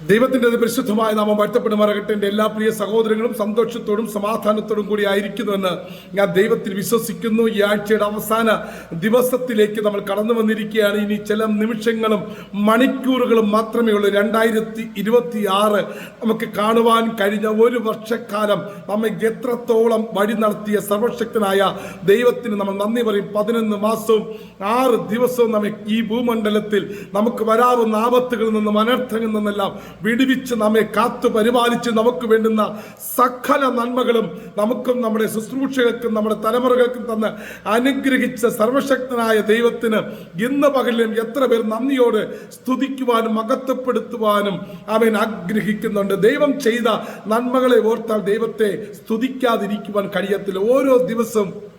ദൈവത്തിന്റെ പരിശുദ്ധമായ നാമം വാഴ്ത്തപ്പെടുമാറാകട്ടെ എന്റെ എല്ലാ പ്രിയ സഹോദരങ്ങളും സന്തോഷത്തോടും സമാധാനത്തോടും കൂടി ആയിരിക്കുന്നുവെന്ന് ഞാൻ ദൈവത്തിൽ വിശ്വസിക്കുന്നു. ഈ ആഴ്ചയുടെ അവസാന ദിവസത്തിലേക്ക് നമ്മൾ കടന്നു വന്നിരിക്കുകയാണ്. ഇനി ചില നിമിഷങ്ങളും മണിക്കൂറുകളും മാത്രമേ ഉള്ളൂ. രണ്ടായിരത്തി ഇരുപത്തി ആറ് നമുക്ക് കാണുവാൻ കഴിഞ്ഞ ഒരു വർഷക്കാലം നമ്മെ എത്രത്തോളം വഴി നടത്തിയ സർവശക്തനായ ദൈവത്തിന് നമ്മൾ നന്ദി പറയും. പതിനൊന്ന് മാസവും ആറ് ദിവസവും നമ്മെ ഈ ഭൂമണ്ഡലത്തിൽ നമുക്ക് വരാവുന്ന ആപത്തുകളിൽ നിന്നും അനർത്ഥങ്ങളിൽ നിന്നെല്ലാം വിടുവിച്ച് നമ്മെ കാത്തു പരിപാലിച്ച് നമുക്ക് വേണ്ടുന്ന സകല നന്മകളും നമുക്കും നമ്മുടെ ശുശ്രൂഷകൾക്കും നമ്മുടെ തലമുറകൾക്കും തന്ന് അനുഗ്രഹിച്ച സർവശക്തനായ ദൈവത്തിന് ഇന്ന് പകലിലും എത്ര പേർ നന്ദിയോട് സ്തുതിക്കുവാനും മകത്വപ്പെടുത്തുവാനും അവൻ ആഗ്രഹിക്കുന്നുണ്ട്. ദൈവം ചെയ്ത നന്മകളെ ഓർത്താൽ ദൈവത്തെ സ്തുതിക്കാതിരിക്കുവാൻ കഴിയത്തില്ല. ഓരോ ദിവസവും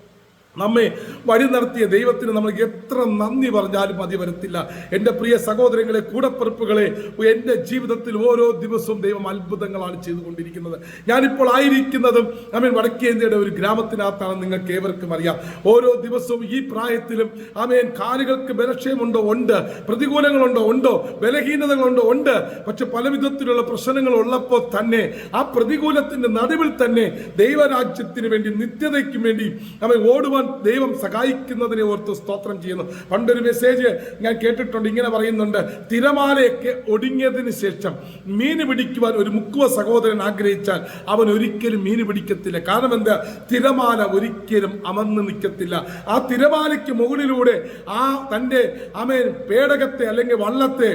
നമ്മെ വഴി നടത്തിയ ദൈവത്തിന് നമ്മൾ എത്ര നന്ദി പറഞ്ഞാലും മതി വരത്തില്ല. എന്റെ പ്രിയ സഹോദരങ്ങളെ കൂടപ്പിറപ്പുകളെ എന്റെ ജീവിതത്തിൽ ഓരോ ദിവസവും ദൈവം അത്ഭുതങ്ങളാണ് ചെയ്തുകൊണ്ടിരിക്കുന്നത്. ഞാനിപ്പോൾ ആയിരിക്കുന്നതും അമീൻ വടക്കേന്ത്യയുടെ ഒരു ഗ്രാമത്തിനകത്താണ് നിങ്ങൾക്ക് ഏവർക്കും അറിയാം. ഓരോ ദിവസവും ഈ പ്രായത്തിലും ആമേൻ കാലുകൾക്ക് ബലക്ഷയമുണ്ടോ? ഉണ്ട്. പ്രതികൂലങ്ങളുണ്ടോ? ഉണ്ടോ? ബലഹീനതകളുണ്ടോ? ഉണ്ട്. പക്ഷെ പല വിധത്തിലുള്ള പ്രശ്നങ്ങൾ ഉള്ളപ്പോൾ തന്നെ ആ പ്രതികൂലത്തിന്റെ നടുവിൽ തന്നെ ദൈവരാജ്യത്തിന് വേണ്ടി നിത്യതയ്ക്കും വേണ്ടി അവൻ ഓടുവാൻ ദൈവം സഹായിക്കുന്നതിനെ ഓർത്ത് സ്തോത്രം ചെയ്യുന്നു. പണ്ടൊരു മെസ്സേജ് ഞാൻ കേട്ടിട്ടുണ്ട് ഇങ്ങനെ പറയുന്നുണ്ട് തിരമാലയൊക്കെ ഒടുങ്ങിയതിന് ശേഷം മീൻ പിടിക്കുവാൻ ഒരു മുക്കുവ സഹോദരൻ ആഗ്രഹിച്ചാൽ അവൻ ഒരിക്കലും മീൻ പിടിക്കത്തില്ല. കാരണം എന്താ? തിരമാല ഒരിക്കലും അമർന്ന് നിൽക്കത്തില്ല. ആ തിരമാലയ്ക്ക് മുകളിലൂടെ ആ തന്റെ അമേൻ പേടകത്തെ അല്ലെങ്കിൽ വള്ളത്തെ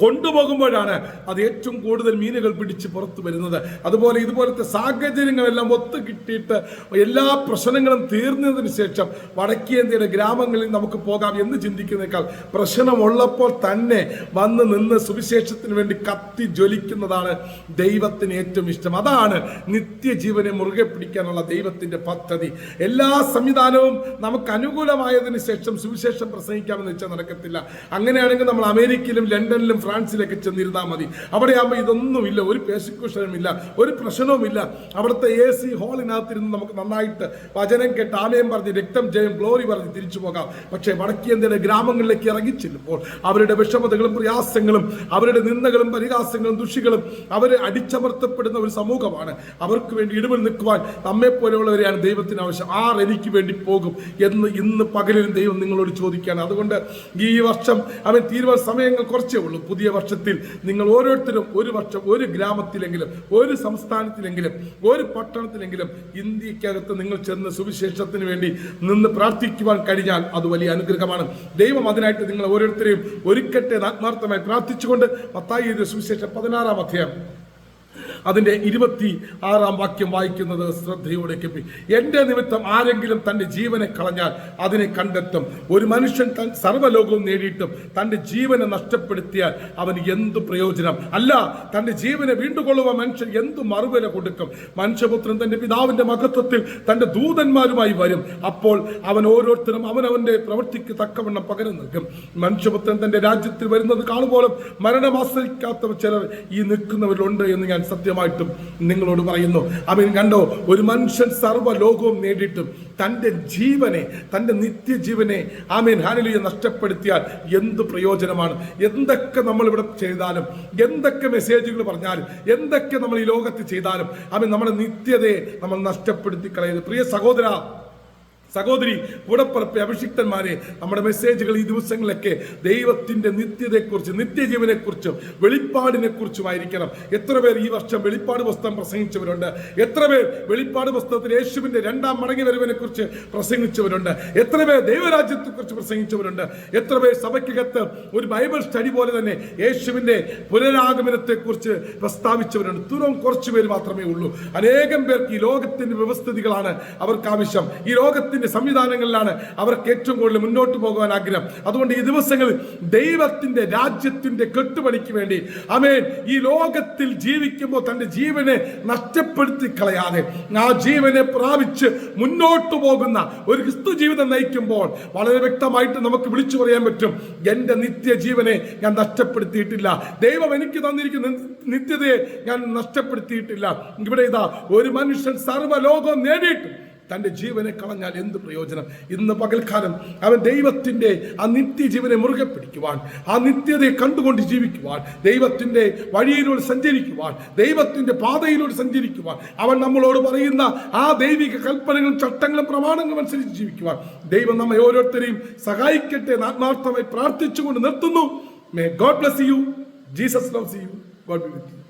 കൊണ്ടുപോകുമ്പോഴാണ് അത് ഏറ്റവും കൂടുതൽ മീനുകൾ പിടിച്ച് പുറത്തു വരുന്നത്. അതുപോലെ ഇതുപോലത്തെ സാഹചര്യങ്ങളെല്ലാം ഒത്തു കിട്ടിയിട്ട് എല്ലാ പ്രശ്നങ്ങളും തീർന്നതിന് ശേഷം വടക്കേന്ത്യയുടെ ഗ്രാമങ്ങളിൽ നമുക്ക് പോകാം എന്ന് ചിന്തിക്കുന്നേക്കാൾ പ്രശ്നമുള്ളപ്പോൾ തന്നെ വന്ന് നിന്ന് സുവിശേഷത്തിന് വേണ്ടി കത്തി ജ്വലിക്കുന്നതാണ് ദൈവത്തിന് ഏറ്റവും ഇഷ്ടം. അതാണ് നിത്യജീവനെ മുറുകെ പിടിക്കാനുള്ള ദൈവത്തിന്റെ പദ്ധതി. എല്ലാ സംവിധാനവും നമുക്ക് അനുകൂലമായതിനു ശേഷം സുവിശേഷം പ്രസംഗിക്കാമെന്ന് വെച്ചാൽ നടക്കത്തില്ല. അങ്ങനെയാണെങ്കിൽ നമ്മൾ അമേരിക്കയിലും ലണ്ടനിലും ഫ്രാൻസിലൊക്കെ ചെന്നിരുന്നാൽ മതി. അവിടെ ആകുമ്പോൾ ഇതൊന്നുമില്ല ഒരു പെർസിക്യൂഷനും ഇല്ല ഒരു പ്രശ്നവുമില്ല. അവിടുത്തെ എ സി ഹാളിനകത്തിരുന്ന് നമുക്ക് നന്നായിട്ട് വചനം കേട്ട് ആമയം പറഞ്ഞ് രക്തം ജയം ഗ്ലോറി പറഞ്ഞ് തിരിച്ചു പോകാം. പക്ഷേ വടക്കേന്ത്യയുടെ ഗ്രാമങ്ങളിലേക്ക് ഇറങ്ങിച്ചെല്ലുമ്പോൾ അവരുടെ വിഷമതകളും പ്രയാസങ്ങളും അവരുടെ നിന്ദകളും പരിഹാസങ്ങളും ദുഷികളും അവർ അടിച്ചമർത്തപ്പെടുന്ന ഒരു സമൂഹമാണ്. അവർക്ക് വേണ്ടി ഇടിവിൽ നിൽക്കുവാൻ നമ്മെ പോലെയുള്ളവരെയാണ് ദൈവത്തിന് ആവശ്യം. ആർ എനിക്ക് വേണ്ടി പോകും എന്ന് ഇന്ന് പകലിലും ദൈവം നിങ്ങളോട് ചോദിക്കുകയാണ്. അതുകൊണ്ട് ഈ വർഷം അവൻ തീരുമാന സമയങ്ങൾ കുറച്ചേ ഉള്ളൂ. പുതിയ വർഷത്തിൽ നിങ്ങൾ ഓരോരുത്തരും ഒരു വർഷം ഒരു ഗ്രാമത്തിലെങ്കിലും ഒരു സംസ്ഥാനത്തിലെങ്കിലും ഒരു പട്ടണത്തിലെങ്കിലും ഇന്ത്യക്കകത്ത് നിങ്ങൾ ചെന്ന് സുവിശേഷത്തിന് വേണ്ടി നിന്ന് പ്രാർത്ഥിക്കുവാൻ കഴിഞ്ഞാൽ അത് വലിയ അനുഗ്രഹമാണ്. ദൈവം അതിനായിട്ട് നിങ്ങൾ ഓരോരുത്തരെയും ഒരുക്കട്ടെ ആത്മാർത്ഥമായി പ്രാർത്ഥിച്ചുകൊണ്ട് പത്തായി സുവിശേഷം പതിനാറാം അധ്യായം. അതിന്റെ ഇരുപത്തി ആറാം വാക്യം വായിക്കുന്നത് ശ്രദ്ധയോടെ കെപ്പി എന്റെ നിമിത്തം ആരെങ്കിലും തന്റെ ജീവനെ കളഞ്ഞാൽ അതിനെ കണ്ടെത്തും. ഒരു മനുഷ്യൻ തൻ സർവലോകവും നേടിയിട്ടും തന്റെ ജീവനെ നഷ്ടപ്പെടുത്തിയാൽ അവന് എന്തു പ്രയോജനം? അല്ല തന്റെ ജീവനെ വീണ്ടുകൊള്ളുവാൻ മനുഷ്യൻ എന്തു മറുവില കൊടുക്കും? മനുഷ്യപുത്രൻ തന്റെ പിതാവിന്റെ മഹത്വത്തിൽ തന്റെ ദൂതന്മാരുമായി വരും. അപ്പോൾ അവൻ ഓരോരുത്തരും അവനവന്റെ പ്രവൃത്തിക്ക് തക്കവണ്ണം പകരം നിൽക്കും മനുഷ്യപുത്രൻ തന്റെ രാജ്യത്തിൽ വരുന്നത് കാണുമ്പോഴും മരണമാശ്രയിക്കാത്തവർ ചിലർ ഈ നിൽക്കുന്നവരിലുണ്ട് എന്ന് ഞാൻ സത്യമായിട്ടും നിങ്ങളോട് പറയുന്നു. അവൻ കണ്ടോ? ഒരു മനുഷ്യൻ സർവ ലോകവും നേടിയിട്ടും തന്റെ ജീവനെ തന്റെ നിത്യജീവനെ ആമീൻ ഹാനലിയെ നഷ്ടപ്പെടുത്തിയാൽ എന്ത് പ്രയോജനമാണ്? എന്തൊക്കെ നമ്മൾ ഇവിടെ ചെയ്താലും എന്തൊക്കെ മെസ്സേജുകൾ പറഞ്ഞാലും എന്തൊക്കെ നമ്മൾ ഈ ലോകത്ത് ചെയ്താലും ആമീൻ നമ്മുടെ നിത്യതയെ നമ്മൾ നഷ്ടപ്പെടുത്തി കളയുന്നത് പ്രിയ സഹോദര സഹോദരി കൂടപ്പറപ്പ് അഭിഷിക്തന്മാരെ നമ്മുടെ മെസ്സേജുകൾ ഈ ദിവസങ്ങളിലൊക്കെ ദൈവത്തിന്റെ നിത്യതയെക്കുറിച്ച് നിത്യജീവനെക്കുറിച്ചും വെളിപ്പാടിനെ കുറിച്ചുമായിരിക്കണം എത്ര പേർ ഈ വർഷം വെളിപ്പാട് പുസ്തകം പ്രസംഗിച്ചവരുണ്ട്? എത്ര പേർ വെളിപ്പാട് പുസ്തകത്തിൽ യേശുവിന്റെ രണ്ടാം മടങ്ങി വരവിനെ കുറിച്ച് പ്രസംഗിച്ചവരുണ്ട്? എത്ര പേർ ദൈവരാജ്യത്തെ കുറിച്ച് പ്രസംഗിച്ചവരുണ്ട്? എത്ര പേർ സഭയ്ക്കകത്ത് ഒരു ബൈബിൾ സ്റ്റഡി പോലെ തന്നെ യേശുവിന്റെ പുനരാഗമനത്തെക്കുറിച്ച് പ്രസ്താവിച്ചവരുണ്ട്? ദൂരം കുറച്ച് പേര് മാത്രമേ ഉള്ളൂ. അനേകം പേർക്ക് ഈ ലോകത്തിന്റെ വ്യവസ്ഥിതികളാണ് അവർക്ക് ആവശ്യം. ഈ ലോകത്തിന്റെ സംവിധാനങ്ങളിലാണ് അവർക്ക് ഏറ്റവും കൂടുതൽ മുന്നോട്ട് പോകാൻ ആഗ്രഹം. അതുകൊണ്ട് ഈ ദിവസങ്ങളിൽ ദൈവത്തിന്റെ രാജ്യത്തിന്റെ കെട്ടുപണിക്ക് വേണ്ടി അമേൻ ഈ ലോകത്തിൽ ജീവിക്കുമ്പോൾ തന്റെ ജീവനെ നഷ്ടപ്പെടുത്തി കളയാതെ ആ ജീവനെ പ്രാപിച്ച് മുന്നോട്ട് പോകുന്ന ഒരു ക്രിസ്തു ജീവിതം നയിക്കുമ്പോൾ വളരെ വ്യക്തമായിട്ട് നമുക്ക് വിളിച്ചു പറയാൻ പറ്റും എന്റെ നിത്യജീവനെ ഞാൻ നഷ്ടപ്പെടുത്തിയിട്ടില്ല. ദൈവം എനിക്ക് തന്നിരിക്കുന്ന നിത്യതയെ ഞാൻ നഷ്ടപ്പെടുത്തിയിട്ടില്ല. ഇവിടെ ഇതാ ഒരു മനുഷ്യൻ സർവലോകം നേടിയിട്ട് തന്റെ ജീവനെ കളഞ്ഞാൽ എന്ത് പ്രയോജനം? ഇന്ന് പകൽക്കാലം അവൻ ദൈവത്തിന്റെ ആ നിത്യജീവനെ മുറുകെ പിടിക്കുവാൻ ആ നിത്യതയെ കണ്ടുകൊണ്ട് ജീവിക്കുവാൻ ദൈവത്തിന്റെ വഴിയിലൂടെ സഞ്ചരിക്കുവാൻ ദൈവത്തിന്റെ പാതയിലൂടെ സഞ്ചരിക്കുവാൻ അവൻ നമ്മളോട് പറയുന്ന ആ ദൈവിക കൽപ്പനകളും ചട്ടങ്ങളും പ്രമാണങ്ങളും അനുസരിച്ച് ജീവിക്കുവാൻ ദൈവം നമ്മെ ഓരോരുത്തരെയും സഹായിക്കട്ടെ ആത്മാർത്ഥമായി പ്രാർത്ഥിച്ചുകൊണ്ട് നിർത്തുന്നു. May God bless you Jesus loves you God be with you